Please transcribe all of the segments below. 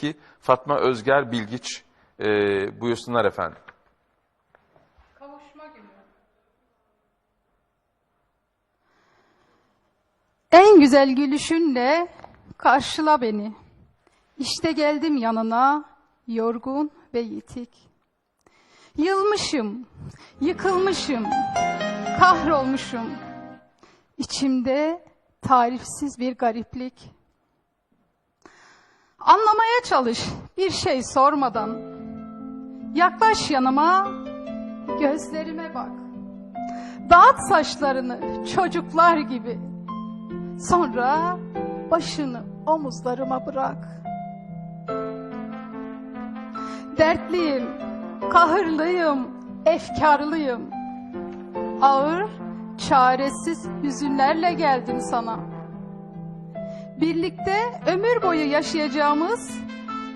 2 Fatma Özger Bilgiç e, buyursunlar efendim. Kavuşma günü. En güzel gülüşünle karşıla beni. İşte geldim yanına, yorgun ve yitik. Yılmışım, yıkılmışım, kahrolmuşum. İçimde tarifsiz bir gariplik. Anlamaya çalış bir şey sormadan. Yaklaş yanıma, gözlerime bak. Dağıt saçlarını çocuklar gibi. Sonra başını omuzlarıma bırak. Dertliyim, kahırlıyım, efkarlıyım. Ağır, çaresiz hüzünlerle geldim sana. Birlikte ömür boyu yaşayacağımız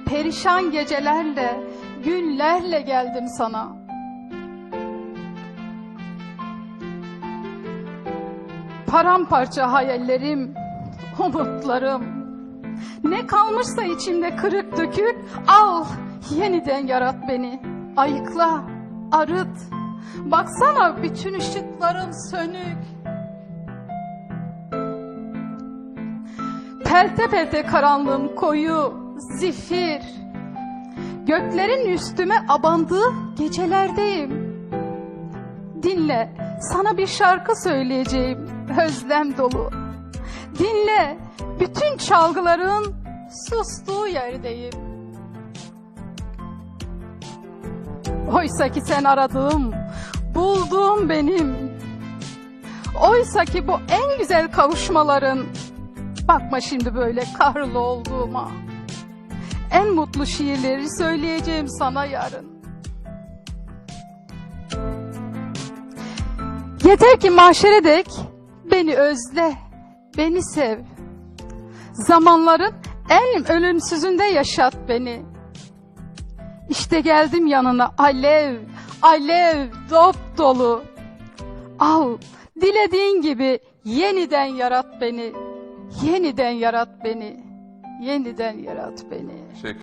perişan gecelerle, günlerle geldim sana. Paramparça hayallerim, umutlarım. Ne kalmışsa içimde kırık dökük, al yeniden yarat beni. Ayıkla, arıt. Baksana bütün ışıklarım sönük. Pelte pelte karanlığım koyu, zifir. Göklerin üstüme abandığı gecelerdeyim. Dinle, sana bir şarkı söyleyeceğim, özlem dolu. Dinle, bütün çalgıların sustuğu yerdeyim. Oysa ki sen aradığım, bulduğum benim. Oysa ki bu en güzel kavuşmaların. Bakma şimdi böyle kahrlı olduğuma. En mutlu şiirleri söyleyeceğim sana yarın. Yeter ki mahşere dek beni özle, beni sev. Zamanların en ölümsüzünde yaşat beni. İşte geldim yanına alev, alev dop dolu. Al, dilediğin gibi yeniden yarat beni. Yeniden yarat beni. Yeniden yarat beni. Teşekkür